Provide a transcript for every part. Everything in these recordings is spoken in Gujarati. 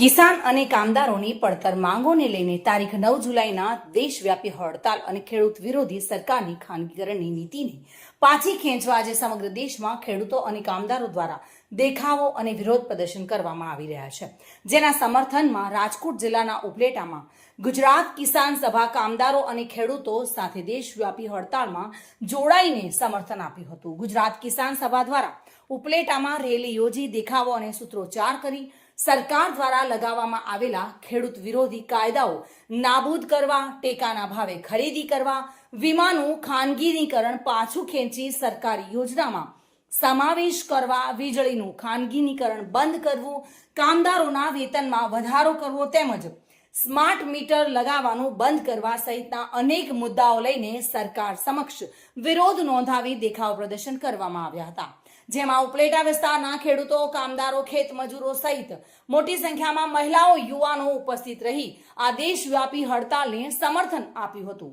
કિસાન અને કામદારોની પડતર માંગોને લઈને તારીખ નવ જુલાઈના દેશવ્યાપી હડતાલ અને ખેડૂત વિરોધી સરકારની ખાનગીકરણની નીતિને પાછી ખેંચવા આજે સમગ્ર દેશમાં ખેડૂતો અને કામદારો દ્વારા દેખાવો અને વિરોધ પ્રદર્શન કરવામાં આવી રહ્યા છે. જેના સમર્થનમાં રાજકોટ જિલ્લાના ઉપલેટામાં ગુજરાત કિસાન સભા કામદારો અને ખેડૂતો સાથે દેશવ્યાપી હડતાળમાં જોડાઈને સમર્થન આપ્યું હતું. ગુજરાત કિસાન સભા દ્વારા ઉપલેટામાં રેલી યોજી, દેખાવો અને સૂત્રોચ્ચાર કરી સરકાર દ્વારા લગાવવામાં આવેલા ખેડૂત વિરોધી કાયદાઓ નાબૂદ કરવા, ટેકાના ભાવે ખરીદી કરવા, વીમાનું ખાનગીનીકરણ પાછું ખેંચી સરકારી યોજનામાં સમાવેશ કરવા, વીજળીનું ખાનગીનીકરણ બંધ કરવું, કામદારોના વેતનમાં વધારો કરવો તેમજ સ્માર્ટ મીટર લગાવવાનું બંધ કરવા સહિતના અનેક મુદ્દાઓ લઈને સરકાર સમક્ષ વિરોધ નોંધાવી દેખાવ પ્રદર્શન કરવામાં આવ્યા હતા. જેમાં ઉપલેટા વિસ્તારના ખેડૂતો, કામદારો, ખેત મજૂરો સહિત મોટી સંખ્યામાં મહિલાઓ, યુવાનો ઉપસ્થિત રહી આ દેશવ્યાપી હડતાલને સમર્થન આપ્યું હતું.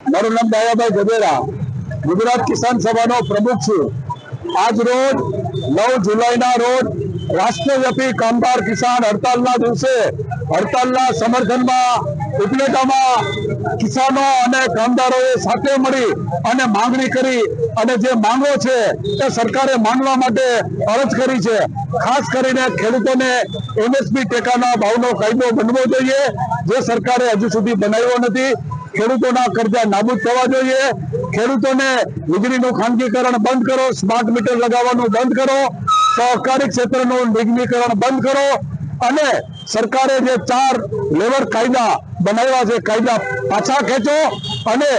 મારું નામ દાયાભાઈ ગજેરા. ગુજરાત કિસાન સભાનો પ્રમુખ છું. આજ રોજ નવ જુલાઈના રોજ રાષ્ટ્રવ્યાપી કામદાર કિસાન હડતાલના દિવસે હડતાલના સમર્થનમાં, ઉપલેટામાં કિસાનો અને કામદારોએ સાથે મળી અને માંગણી કરી અને જે માંગો છે તે સરકારે માનવા માટે અરજ કરી છે. ખાસ કરીને ખેડૂતોને એમએસપી ટેકાના ભાવનો કાયદો બનવો જોઈએ, જે સરકારે હજુ સુધી બનાવ્યો નથી. ખેડૂતોના કરજા નાબૂદ થવા જોઈએ. ખેડૂતોને વીજળીનું ખાનગીકરણ બંધ કરો, સ્માર્ટ મીટર લગાવવાનું બંધ કરો સહકારી ક્ષેત્રનું નિગમીકરણ બંધ કરો અને સરકારે જે ચાર લેબર કાયદા બનાવ્યા છે, કાયદા પાછા ખેંચો અને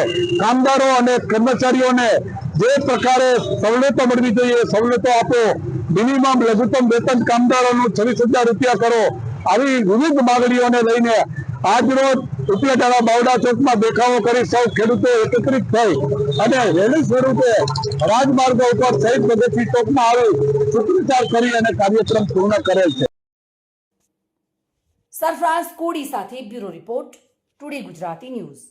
કામદારો અને કર્મચારીઓને જે પ્રકારે સવલતો મળવી જોઈએ, સવલતો આપો. મિનિમમ લઘુત્તમ વેતન કામદારોનું છવ્વીસ રૂપિયા કરો. આવી વિવિધ માંગણીઓને લઈને આજ રોજ ઉપલેટાના બાવડા ચોકમાં દેખાવો કરી સૌ ખેડૂતો એકત્રિત થઈ અને રેલી સ્વરૂપે રાજમાર્ગો ઉપર શહીદ ભગતસિંહ ચોકમાં આવી સૂત્રોચ્ચાર કરી અને કાર્યક્રમ પૂર્ણ કરેલ છે. સરફરાઝ કોડી સાથે bureau report, today Gujarati news.